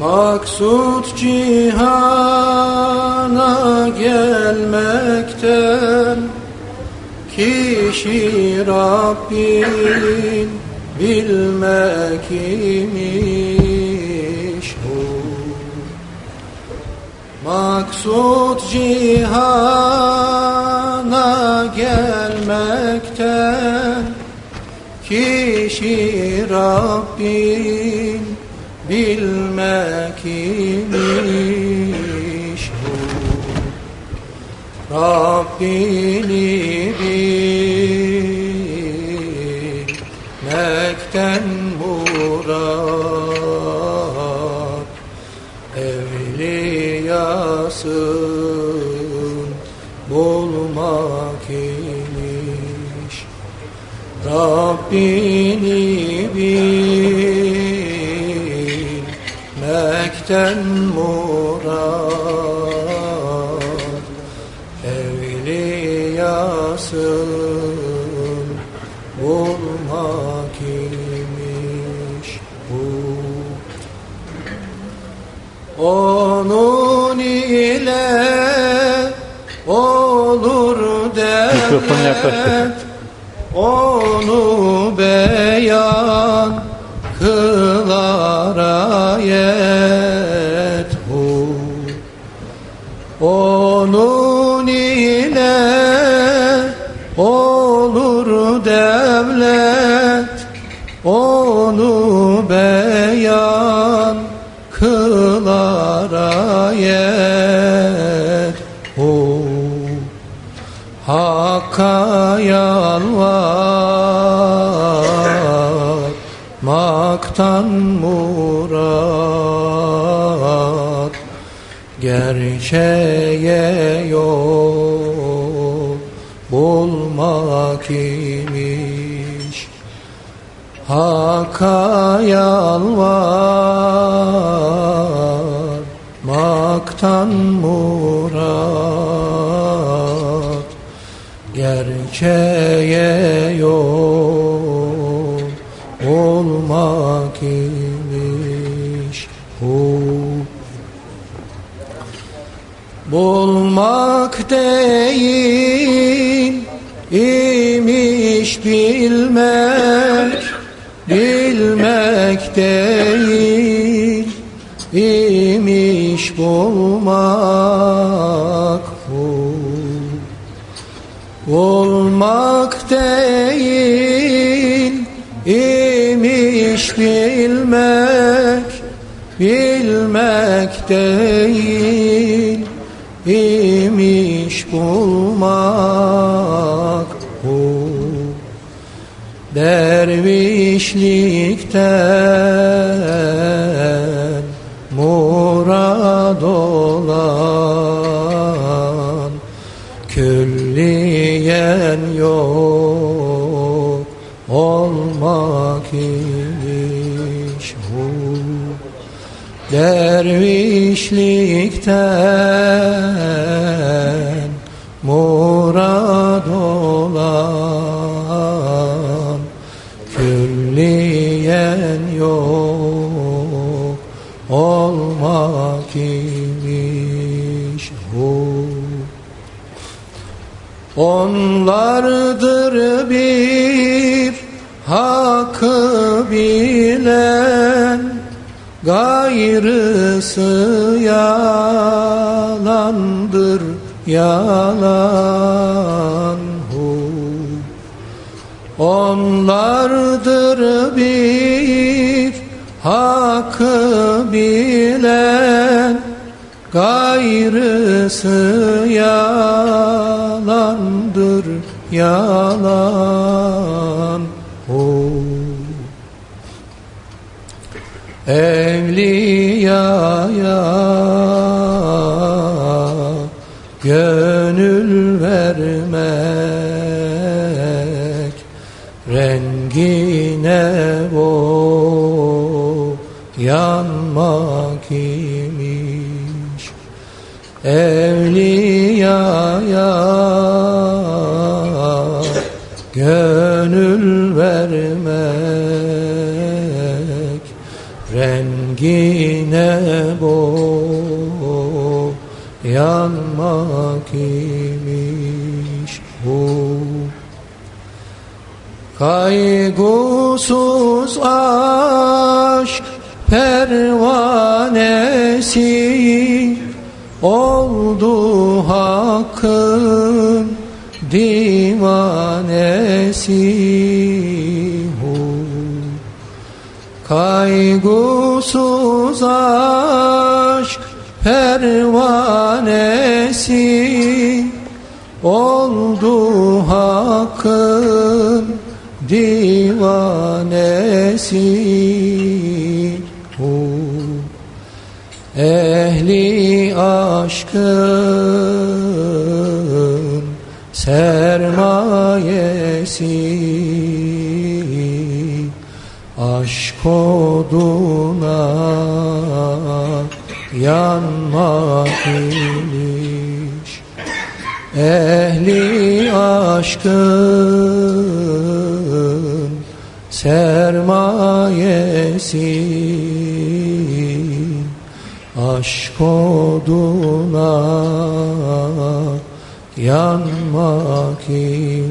Maksut cihana gelmekten Kişi Rabbin bilmek imiş. Bu Maksut cihana gelmekten Kişi Rabbin bilmek imiş bu. Rabbini bilmekten murat Evliyasın bulmak imiş Rabbini bilmekten murat Evliyasın bulmak imiş bu? Onun ile olur devlet Onu beyan bu Hakka yalvarmaktan murat Gerçeğe yol bulmak imiş Hakka yalvarmaktan murat Gerçeğe yol olmak imiş bu. Bulmak değil imiş bilmek Bilmek değil imiş bulmak. bu Olmak değil imiş bilmek Bilmek değil imiş bulmak. Bu Dervişlikten murad bu dervişlikten murad olan külliyen yok olmak imiş bu. Onlardır bir hakkı bilen Gayrısı yalandır yalan hu. Onlardır bir hakkı bilen Gayrısı yalandır yalan hu Evliyaya gönül vermek Rengine boyanmak imiş. Evliyaya gönül vermek Ren rengine boyanmak imiş bu Kaygısız aşk pervanesi oldu hakkın divanesi. Kaygısız aşk pervanesi oldu hakkın divanesi hu. Ehli aşkın sermayesi Aşk oduna yanmak imiş. Ehli aşkın sermayesi Aşk oduna yanmak imiş